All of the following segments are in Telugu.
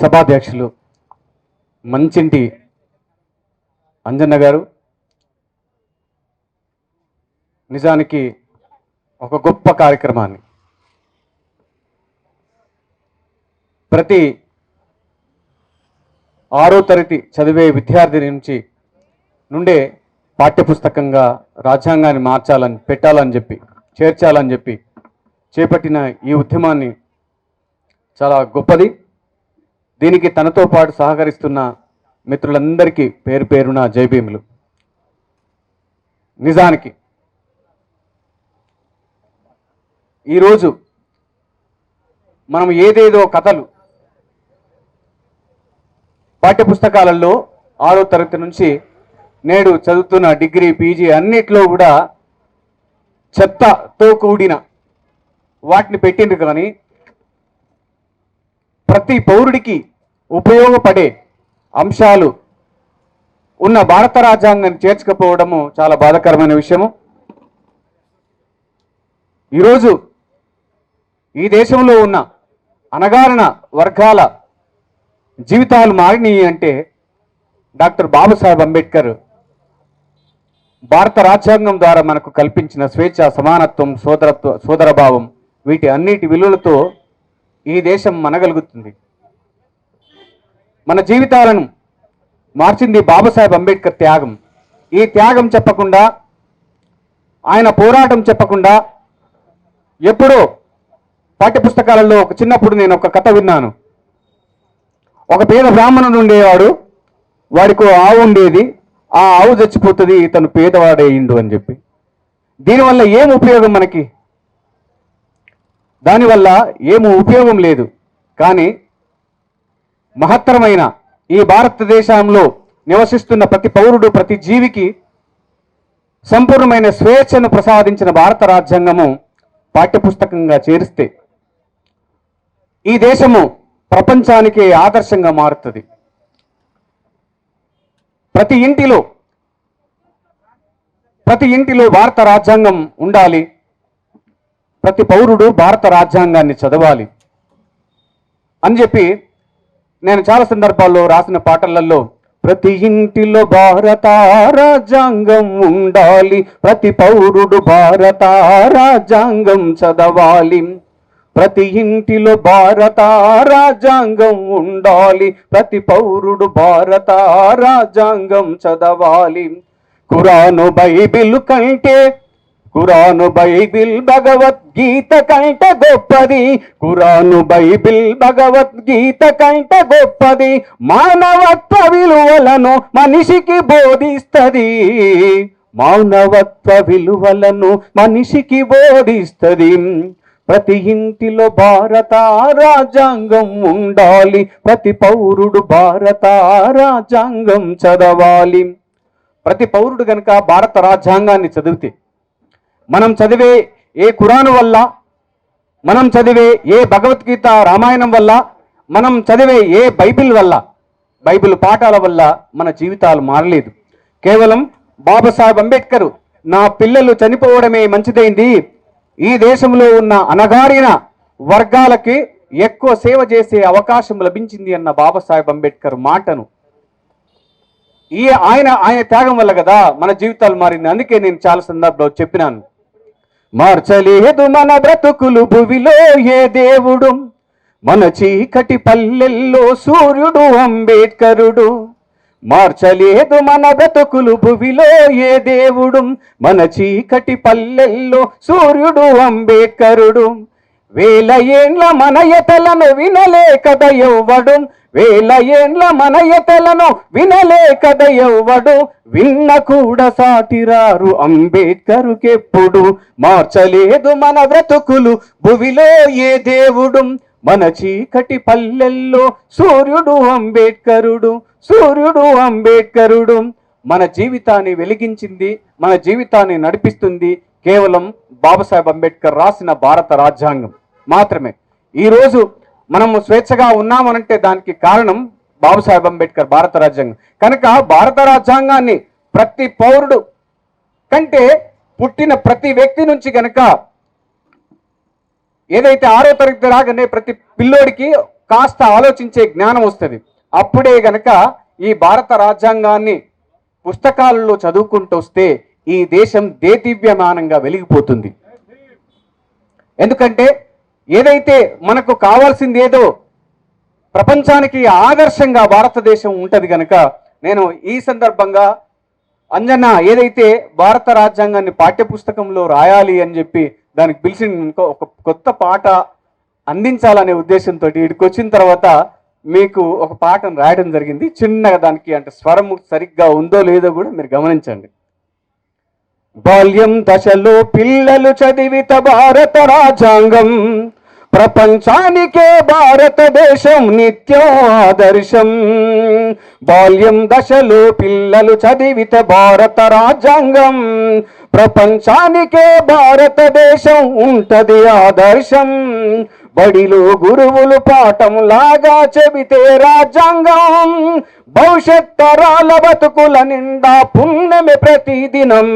సభాధ్యక్షులు మంచింటి అంజన్న గారు. నిజానికి ఒక గొప్ప కార్యక్రమాన్ని. ప్రతి ఆరో తరగతి చదివే విద్యార్థి నుంచి నుండే పాఠ్యపుస్తకంగా రాజ్యాంగాన్ని మార్చాలని పెట్టాలని చెప్పి చేర్చాలని చెప్పి చేపట్టిన ఈ ఉద్యమాన్ని చాలా గొప్పది. దీనికి తనతో పాటు సహకరిస్తున్న మిత్రులందరికీ పేరు పేరున జైభీములు నిజానికి ఈరోజు మనం ఏదేదో కథలు పాఠ్యపుస్తకాలలో ఆరో తరగతి నుంచి నేడు చదువుతున్న డిగ్రీ పీజీ అన్నిట్లో కూడా చెత్తతో కూడిన వాటిని పెట్టిండ్రు కానీ ప్రతి పౌరుడికి ఉపయోగపడే అంశాలు ఉన్న భారత రాజ్యాంగాన్ని చేర్చకపోవడము చాలా బాధాకరమైన విషయము. ఈరోజు ఈ దేశంలో ఉన్న అనగారిన వర్గాల జీవితాలు మారినాయి అంటే డాక్టర్ బాబాసాహెబ్ అంబేద్కర్ భారత రాజ్యాంగం ద్వారా మనకు కల్పించిన స్వేచ్ఛ సమానత్వం సోదరత్వ సోదరభావం వీటి అన్నిటి విలువలతో ఈ దేశం మనగలుగుతుంది. మన జీవితాలను మార్చింది బాబాసాహెబ్ అంబేద్కర్ త్యాగం. ఈ త్యాగం చెప్పకుండా ఆయన పోరాటం చెప్పకుండా ఎప్పుడో పాఠ్యపుస్తకాలలో ఒక చిన్నప్పుడు నేను ఒక కథ విన్నాను. ఒక పేద బ్రాహ్మణుడు ఉండేవాడు వాడికి ఆవు ఉండేది ఆ ఆవు చచ్చిపోతుంది ఇతను పేదవాడేయిండు అని చెప్పి. దీనివల్ల ఏం ఉపయోగం మనకి? దానివల్ల ఏమీ ఉపయోగం లేదు. కానీ మహత్తరమైన ఈ భారతదేశంలో నివసిస్తున్న ప్రతి పౌరుడు ప్రతి జీవికి సంపూర్ణమైన స్వేచ్ఛను ప్రసాదించిన భారత రాజ్యాంగము పాఠ్యపుస్తకంగా చేరిస్తే ఈ దేశము ప్రపంచానికి ఆదర్శంగా మారుతుంది. ప్రతి ఇంటిలో ప్రతి ఇంటిలో భారత రాజ్యాంగం ఉండాలి. ప్రతి పౌరుడు భారత రాజ్యాంగాన్ని చదవాలి అని చెప్పి నేను చాలా సందర్భాల్లో రాసిన పాటలలో ప్రతి ఇంటిలో భారత రాజ్యాంగం ఉండాలి ప్రతి పౌరుడు భారత రాజ్యాంగం చదవాలి. ప్రతి ఇంటిలో భారత రాజ్యాంగం ఉండాలి ప్రతి పౌరుడు భారత రాజ్యాంగం చదవాలి. కురాను బైబిల్ కంటే కురాను బైబిల్ భగవద్గీత కంట గొప్పది. కురాను బైబిల్ భగవద్గీత కంట గొప్పది. మానవత్వ విలువలను మనిషికి బోధిస్తుంది. మానవత్వ విలువలను మనిషికి బోధిస్తుంది. ప్రతి ఇంటిలో భారత రాజ్యాంగం ఉండాలి. ప్రతి పౌరుడు భారత రాజ్యాంగం చదవాలి. ప్రతి పౌరుడు కనుక భారత రాజ్యాంగాన్ని చదివితే మనం చదివే ఏ ఖురాను వల్ల మనం చదివే ఏ భగవద్గీత రామాయణం వల్ల మనం చదివే ఏ బైబిల్ వల్ల బైబిల్ పాఠాల వల్ల మన జీవితాలు మారలేదు. కేవలం బాబాసాహెబ్ అంబేద్కర్ నా పిల్లలు చనిపోవడమే మంచిదైంది. ఈ దేశంలో ఉన్న అనగారిన వర్గాలకి ఎక్కువ సేవ చేసే అవకాశం లభించింది అన్న బాబాసాహెబ్ అంబేద్కర్ మాటను. ఈ ఆయన ఆయన త్యాగం వల్ల కదా మన జీవితాలు మారింది. అందుకే నేను చాలా సందర్భంలో చెప్పినాను. మార్చలేదు మన బ్రతుకులు భువిలో ఏ దేవుడు? మన చీకటి పల్లెల్లో సూర్యుడు అంబేద్కరుడు. మార్చలేదు మన బ్రతుకులు భువిలో ఏ దేవుడు? మన చీకటి పల్లెల్లో సూర్యుడు అంబేద్కరుడు. వేల ఏండ్ల మనయతలను వినలేకద ఎవ్వడు. వేల ఏండ్ల మనయతలను వినలేకద ఎవ్వడు. విన్న కూడా సాటిరారు అంబేద్కరుకెప్పుడు. మార్చలేదు మన బ్రతుకులు భువిలో ఏ దేవుడు. మన చీకటి పల్లెల్లో సూర్యుడు అంబేద్కరుడు సూర్యుడు అంబేద్కరుడు. మన జీవితాన్ని వెలిగించింది మన జీవితాన్ని నడిపిస్తుంది కేవలం బాబాసాహెబ్ అంబేద్కర్ రాసిన భారత రాజ్యాంగం మాత్రమే. ఈరోజు మనము స్వేచ్ఛగా ఉన్నామనంటే దానికి కారణం బాబాసాహెబ్ అంబేద్కర్ భారత రాజ్యాంగం. కనుక భారత రాజ్యాంగాన్ని ప్రతి పౌరుడు కంటే పుట్టిన ప్రతి వ్యక్తి నుంచి కనుక ఏదైతే ఆరో తరగతి రాగానే ప్రతి పిల్లోడికి కాస్త ఆలోచించే జ్ఞానం వస్తుంది. అప్పుడే గనక ఈ భారత రాజ్యాంగాన్ని పుస్తకాలలో చదువుకుంటూ వస్తే ఈ దేశం దేదివ్యమానంగా వెలిగిపోతుంది. ఎందుకంటే ఏదైతే మనకు కావాల్సింది ఏదో ప్రపంచానికి ఆదర్శంగా భారతదేశం ఉంటుంది కనుక నేను ఈ సందర్భంగా అంజనా ఏదైతే భారత రాజ్యాంగాన్ని పాఠ్యపుస్తకంలో రాయాలి అని చెప్పి దానికి పిలిచిన ఒక కొత్త పాట అందించాలనే ఉద్దేశంతో ఇక్కడికి వచ్చిన తర్వాత మీకు ఒక పాటను రాయడం జరిగింది. చిన్నగా దానికి అంటే స్వరం సరిగ్గా ఉందో లేదో కూడా మీరు గమనించండి. బాల్యం దశలో పిల్లలు చదివిత భారత రాజ్యాంగం. ప్రపంచానికే భారతదేశం నిత్యం ఆదర్శం బాల్యం దశలో పిల్లలు చదివిత భారత రాజ్యాంగం. ప్రపంచానికే భారతదేశం ఉంటది ఆదర్శం బడిలో గురువులు పాఠం లాగా చెబితే రాజ్యాంగం భవిష్యత్ తరాల బతుకుల నిండా పుణ్యమే ప్రతిదినం.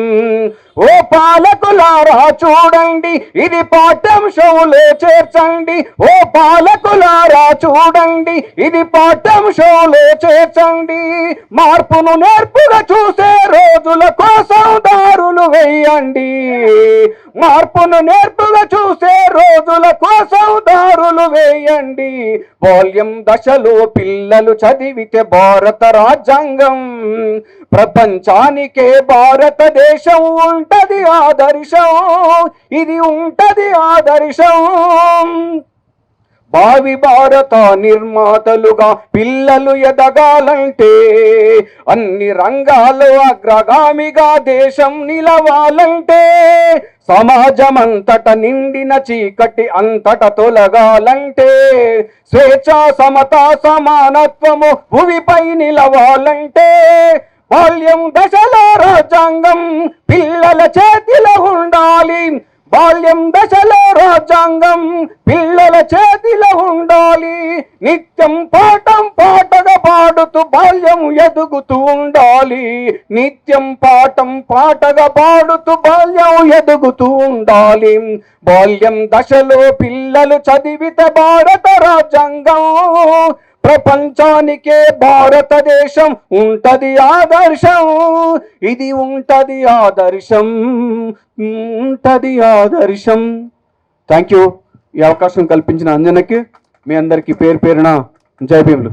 ఓ పాలకులారా చూడండి ఇది పాఠ్యాంశంలో చేర్చండి. ఓ పాలకులారా చూడండి ఇది పాఠ్యాంశంలో చేర్చండి. మార్పును నేర్పుగా చూసే రోజుల కోసం దారులు వేయండి. మార్పును నేర్పుగా చూసే రోజుల కోసం దారులు వేయండి. బాల్యం దశలో పిల్లలు చదివితే భారత రాజ్యాంగం. ప్రపంచానికే భారతదేశం ఉంటది ఆదర్శం. ఇది ఉంటది ఆదర్శం. భావి భారత నిర్మాతలుగా పిల్లలు ఎదగాలంటే అన్ని రంగాల్లో అగ్రగామిగా దేశం నిలవాలంటే సమాజమంతట నిండిన చీకటి అంతట తొలగాలంటే స్వేచ్ఛ సమత సమానత్వము భూమిపై నిలవాలంటే బాల్యం దశలో రాజ్యాంగం పిల్లల చేతిలో ఉండాలి. బాల్యం దశలో రాజ్యాంగం పిల్లల చేతిలో ఉండాలి. నిత్యం పాఠం పాటగా పాడుతూ బాల్యం ఎదుగుతూ ఉండాలి. నిత్యం పాఠం పాటగా పాడుతూ బాల్యం ఎదుగుతూ ఉండాలి. బాల్యం దశలో పిల్లలు చదివితే భారత రాజ్యాంగం ప్రపంచానికే భారతదేశం ఉంటది ఆదర్శం. ఇది ఉంటది ఆదర్శం ఉంటది ఆదర్శం. థ్యాంక్ యూ ఈ అవకాశం కల్పించిన అంజనకి మీ అందరికీ పేరు పేరున జై భీములు.